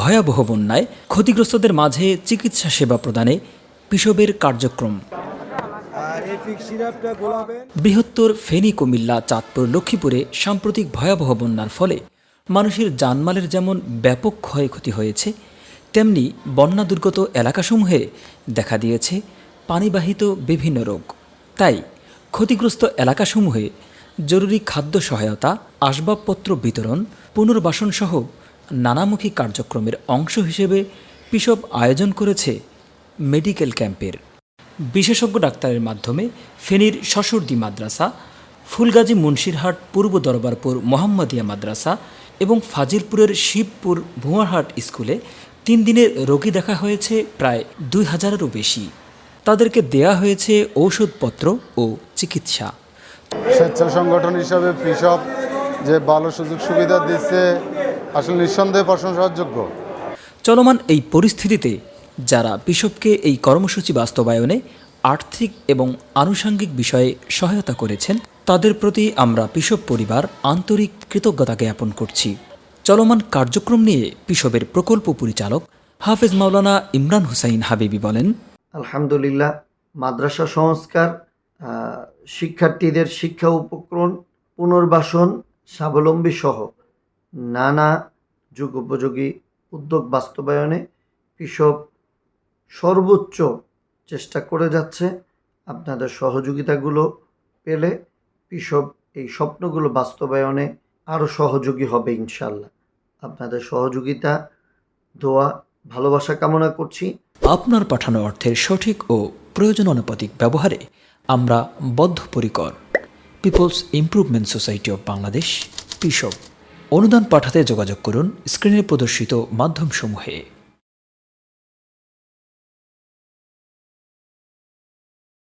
ভয়াবহ বন্যায় ক্ষতিগ্রস্তদের মাঝে চিকিৎসা সেবা প্রদানে পিসবের কার্যক্রম। বৃহত্তর ফেনী কুমিল্লা, চাঁদপুর, লক্ষ্মীপুরে সাম্প্রতিক ভয়াবহ বন্যার ফলে মানুষের জানমালের যেমন ব্যাপক ক্ষয়ক্ষতি হয়েছে, তেমনি বন্যা দুর্গত এলাকাসমূহে দেখা দিয়েছে পানিবাহিত বিভিন্ন রোগ। তাই ক্ষতিগ্রস্ত এলাকাসমূহে জরুরি খাদ্য সহায়তা, আসবাবপত্র বিতরণ, পুনর্বাসনসহ নানামুখী কার্যক্রমের অংশ হিসেবে পিসব আয়োজন করেছে মেডিকেল ক্যাম্পের। বিশেষজ্ঞ ডাক্তারের মাধ্যমে ফেনীর শশুরদি মাদ্রাসা, ফুলগাজী মুন্সিরহাট পূর্ব দরবারপুর মোহাম্মদিয়া মাদ্রাসা এবং ফাজিলপুরের শিবপুর ভুয়ারহাট স্কুলে তিন দিনের রোগী দেখা হয়েছে প্রায় দুই হাজারেরও বেশি। তাদেরকে দেয়া হয়েছে ঔষধপত্র ও চিকিৎসা। স্বেচ্ছা সংগঠন হিসাবে কৃষক যে ভালো সুযোগ সুবিধা দিচ্ছে আসলে নিঃসন্দেহে প্রশংসাযোগ্য। চলমান এই পরিস্থিতিতে যারা বিশপকে এই কর্মসূচি বাস্তবায়নে আর্থিক এবং আনুষঙ্গিক বিষয়ে সহায়তা করেছেন তাদের প্রতি আমরা পিসব পরিবার আন্তরিক কৃতজ্ঞতা জ্ঞাপন করছি। চলমান কার্যক্রম নিয়ে পিসবের প্রকল্প পরিচালক হাফেজ মাওলানা ইমরান হুসাইন হাবিবি বলেন আলহামদুলিল্লাহ মাদ্রাসা সংস্কার আহ, শিক্ষার্থীদের শিক্ষা উপকরণ পুনর্বাসন স্বাবলম্বী সহ নানা যুগোপযোগী উদ্যোগ বাস্তবায়নে কৃষক সর্বোচ্চ চেষ্টা করে যাচ্ছে। আপনাদের সহযোগিতাগুলো পেলে কৃষক এই স্বপ্নগুলো বাস্তবায়নে আরও সহযোগী হবে ইনশাল্লাহ আপনাদের সহযোগিতা, দোয়া, ভালোবাসা কামনা করছি। আপনার পাঠানো অর্থের সঠিক ও প্রয়োজন অনুপাতিক ব্যবহারে আমরা বদ্ধপরিকর। People's Improvement Society of Bangladesh পিসব অনুদান পাঠাতে যোগাযোগ করুন স্ক্রিনে প্রদর্শিত মাধ্যমসমূহে।